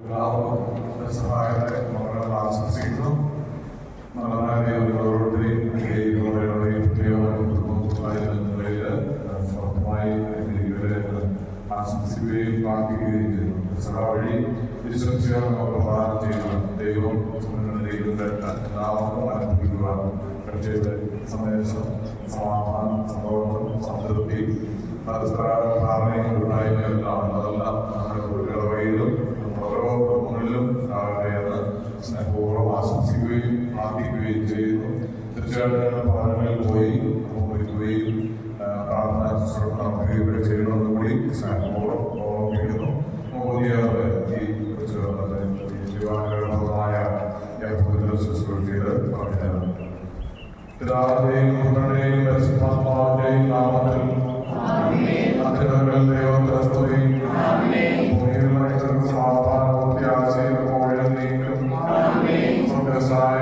എല്ലാവർക്കും സഹായത്തെ മകളെ ആശംസിക്കുന്നു മകളായ ഓരോരുത്തരെയും ഓരോരുത്തരെയും പ്രത്യേകമായി കുടുംബത്തിലായി സ്വന്തമായി ഇവരെ ആശംസിക്കുകയും പ്രാർത്ഥിക്കുകയും ചെയ്യുന്നു സഹാവഴി വിശ്വസിക്കാനുള്ള പ്രധാനം ചെയ്യുക ദൈവം ദൈവം എല്ലാവർക്കും അനുഭവിക്കുക പക്ഷേ സന്ദേശം സമാധാനം സന്തോഷം സംതൃപ്തി പരസ്പര ധാരണയും ഉണ്ടായിരുന്നല്ല അതല്ല നമ്മുടെ ഇടവകയിലും പിതാവേയും പുത്രനെയും പരിശുദ്ധാത്മാവിന്റെയും നാമത്തിൽ അഗ്രഹങ്ങളിൽ ദൈവക്രിസ്തുവിൻ ഭൂമിയിൽ നടക്കുന്ന സാധാരണ ആശയം പോഴെ നീക്കും സ്വർഗസായ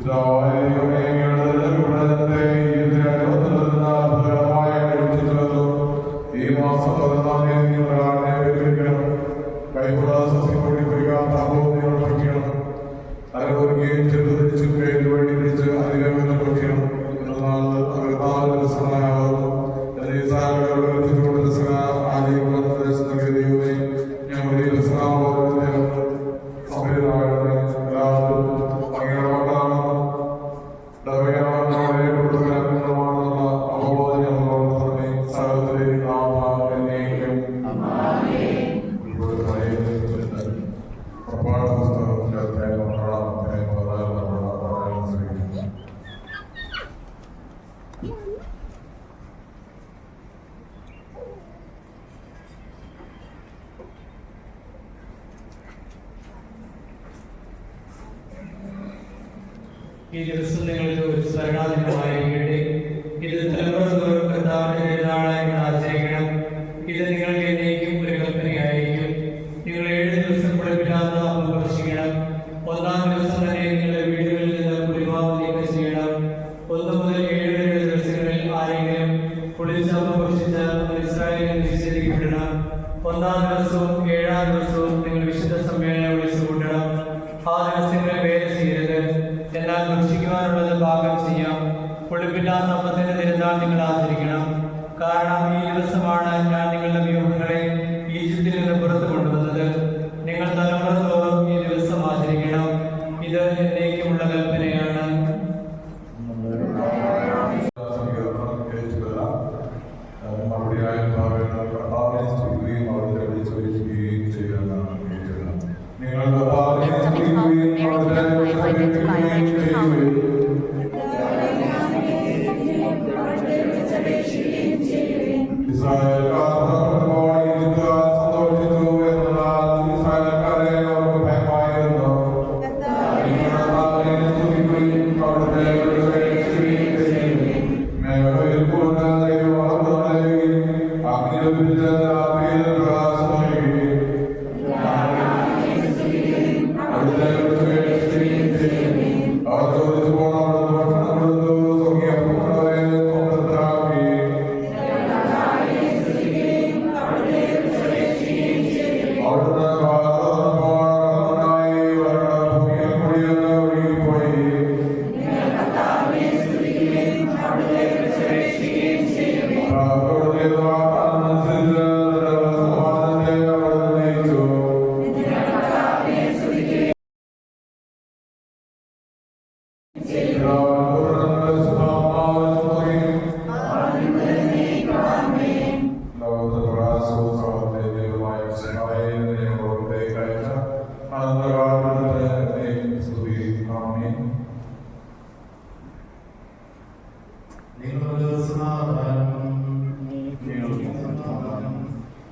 Though I am a deliverer.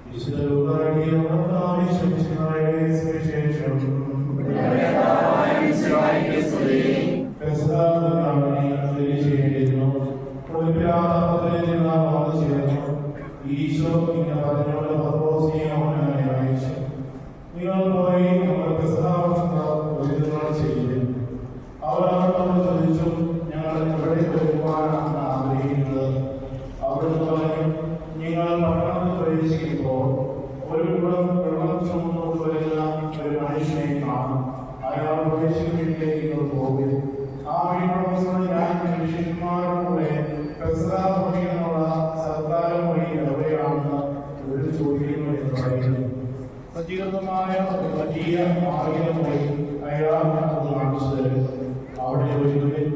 വിശുദ്ധ ലോകാടിയ ശേഷം പ്രസാദിക്കാനുള്ള സർക്കാർ വഴി എവിടെയാണെന്ന് ഒരു ചോദിക്കുന്നു എന്ന് പറയുന്നു ഒരു വലിയ ആയുധം വഴി അയാൾ അത് കാണിച്ചു തരും അവിടെ ഒരിക്കലും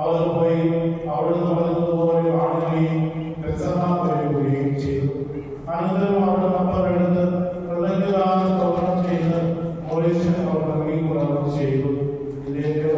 അവർ പോയി അവിടുന്ന് പറഞ്ഞതുപോലെ കാണുകയും രസമാ വരികയും ചെയ്തു. അനന്തരം അവിടെ ചെയ്ത് മോരീസിന് അവർ നൽകിക്കൊള്ളുകയും ചെയ്തു ഇതിലേക്ക്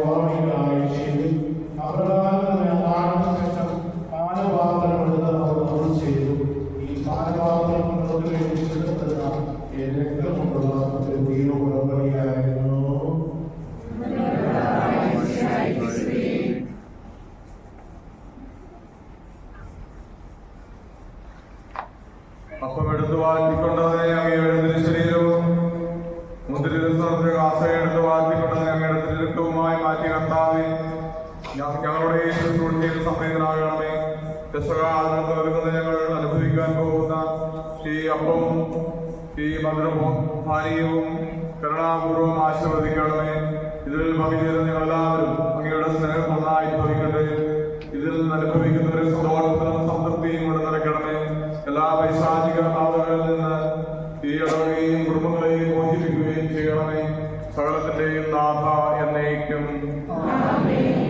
മുന്തിരി ദിവസത്തെ ആശ്രയം എടുത്ത് വാഴ്ത്തിക്കൊണ്ടതിനെ മാറ്റി കർത്താവെ. ഞങ്ങളുടെ ശുശ്രൂഷയിൽ സംവേദനാകണമേ രസകാലത്ത് നൽകുന്ന ഞങ്ങൾ അനുഭവിക്കാൻ പോകുന്ന ഈ അപ്പവും ഈ മധുരവും പാനീയവും കരുണാപൂർവം ആശീർവദിക്കണമേ. ഇതിൽ പങ്കുചേരുന്ന ഞങ്ങളെല്ലാവരും Amém. Amém.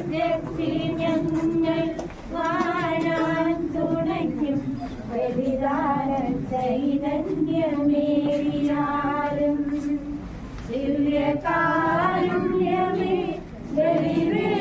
സ്വർഗത്തിൽ ഞങ്ങൾ വാഴാൻ തുടങ്ങും. പ്രതിദാന ചൈതന്യമേറിയാലും ദിവ്യകാരുണ്യമേ ദൈവേ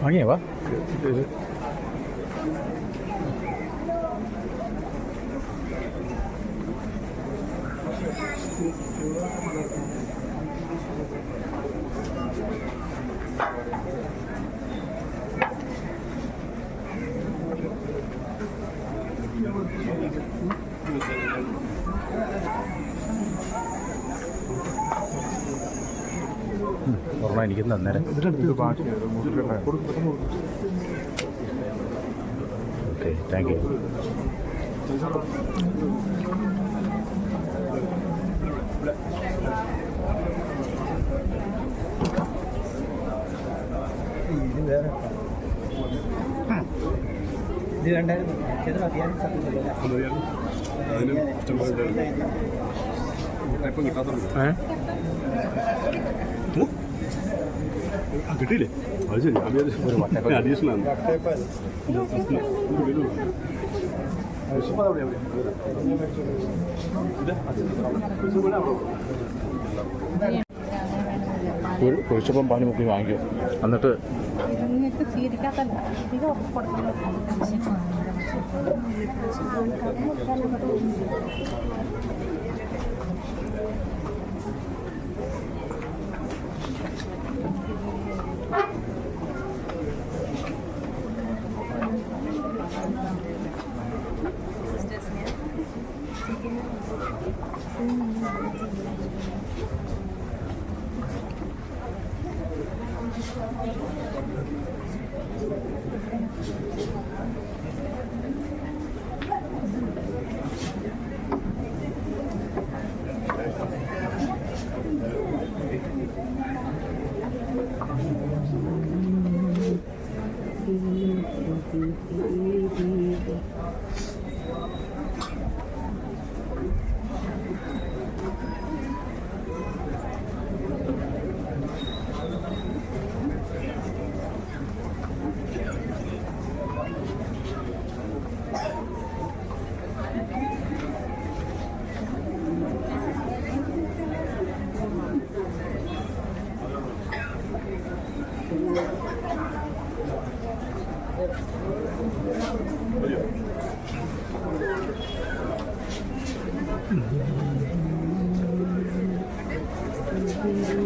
Angin apa? ഒരെണ്ണം എനിക്ക് തന്നേരം. ഓക്കെ ഇത് വേണ്ടായിരുന്നു അതിന് ഇഷ്ടംപോലെ ഇപ്പം കിട്ടാത്ത ഏ? ആ കിട്ടിയില്ലേ അത് ശരി അഡീഷണൽ ആണ് കുഴിച്ചപ്പം പാനി മുക്കി വാങ്ങിക്കും. എന്നിട്ട് സ്വീകരിക്കാത്തല്ല 嗯。いいですね。Thank you.